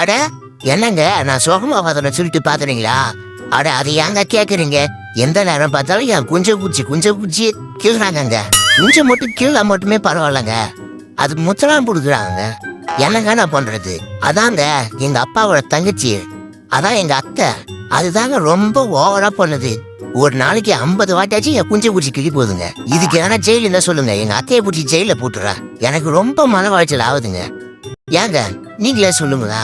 அட என்னங்க? நான் சோகமாபாதனை சொல்லிட்டு பாத்துறீங்களா அட அது ஏங்க கேக்குறீங்க? எந்த நேரம் பார்த்தாலும் என் குஞ்ச பூச்சி குஞ்ச பூச்சி கீழ்றாங்கங்க. குஞ்சை மட்டும் கீழே மட்டுமே பரவாயில்லங்க. அது முத்தலாம் கொடுக்குறாங்க என்னங்க நான் பண்றது? அதாங்க எங்க அப்பாவோட தங்கச்சி. அதான் எங்க அத்தை. அதுதாங்க ரொம்ப ஓவரா பண்ணுது. ஒரு நாளைக்கு ஐம்பது வாட்டாச்சும் என் குஞ்சு பூச்சி கிழி போகுதுங்க. இதுக்கு எதனா ஜெயில் என்ன சொல்லுங்க. எங்க அத்தையை பூச்சி ஜெயில போட்டுறா எனக்கு ரொம்ப மன வாழ்ச்சல் ஆகுதுங்க. ஏங்க நீங்களே சொல்லுங்களா?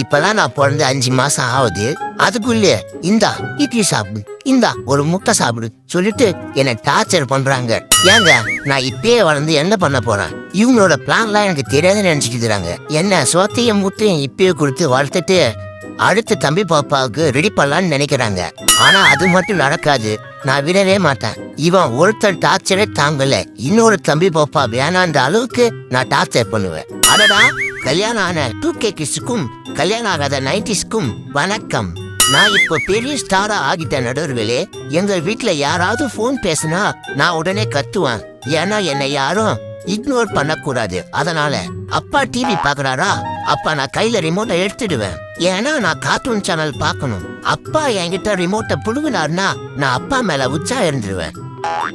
இப்பதான் நான் பிறந்து அஞ்சு மாசம் ஆகுது. அதுக்குள்ளே இந்தா இட்லி சாப்பிடு இந்தா ஒரு முட்டை சாப்பிடு சொல்லிட்டு என்னை டார்ச்சர் பண்றாங்க. ஏங்க நான் இப்பயே வளர்ந்து என்ன பண்ண போறேன்? இவங்களோட பிளான்லாம் எனக்கு தெரியாதுன்னு நினைச்சிட்டு இருக்கிறாங்க என்ன சோத்தையும் முட்டையும் இப்பயே கொடுத்து வளர்த்துட்டு அடுத்த தம்பி பாப்பாவுக்கு ரெடி பண்ணலான்னு நினைக்கிறாங்க. ஆனா அது மட்டும் நடக்காது. நான் விடவே மாட்டேன். இவன் ஒருத்தர் டார்ச்சரே தாங்கல. இன்னொரு தம்பி பாப்பா வேணான்ற அளவுக்கு நான் டார்ச்சர் பண்ணுவேன். அடடா! கல்யாணம் ஆன டூ கே கிட்ஸுக்கும் கல்யாணம் ஆகாத நைன்டிஸ்க்கும் வணக்கம். நான் இப்போ பெரிய ஸ்டாரா ஆகிட்ட நடுவர்களே எங்க வீட்டுல யாராவது ஃபோன் பேசினா நான் உடனே கத்துவேன். ஏன்னா என்னை யாரும் இக்னோர் பண்ணக்கூடாது. அதனால அப்பா டிவி பாக்குறாரா அப்பா நான் கையில ரிமோட்டை எடுத்துடுவேன். ஏன்னா நான் கார்ட்டூன் சேனல் பார்க்கணும். அப்பா என்கிட்ட ரிமோட்டை புழுவினார்னா நான் அப்பா மேல உச்சா இருந்துருவேன்.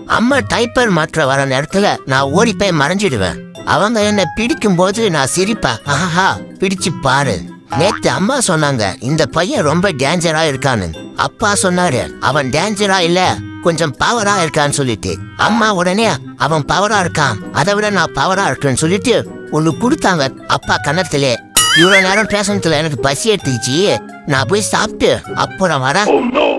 அம்மா டைப்பர் மாற்ற வர நேரத்துல நான் ஓடி போய் மறைஞ்சிடுவேன். அவங்க என்ன பிடிக்கும் போது நான் சிரிப்பேன். ஆஹா பிடிச்சு பாரு. நேத்து அம்மா சொன்னாங்க இந்த பையன் ரொம்ப டேஞ்சரா இருக்கான்னு. அப்பா சொன்னாரு அவன் டேஞ்சரா இல்ல கொஞ்சம் பவரா இருக்கான்னு சொல்லிட்டு. அம்மா உடனே அவன் பவரா இருக்கான். அதை விட நான் பவரா இருக்கேன்னு சொல்லிட்டு ஒன்னு கொடுத்தாங்க அப்பா கன்னத்திலே. இவ்வளவு நேரம் பேசுனதுல எனக்கு பசி எடுத்துச்சு நான் போய் சாப்பிட்டு அப்புறம் வரேன். Oh,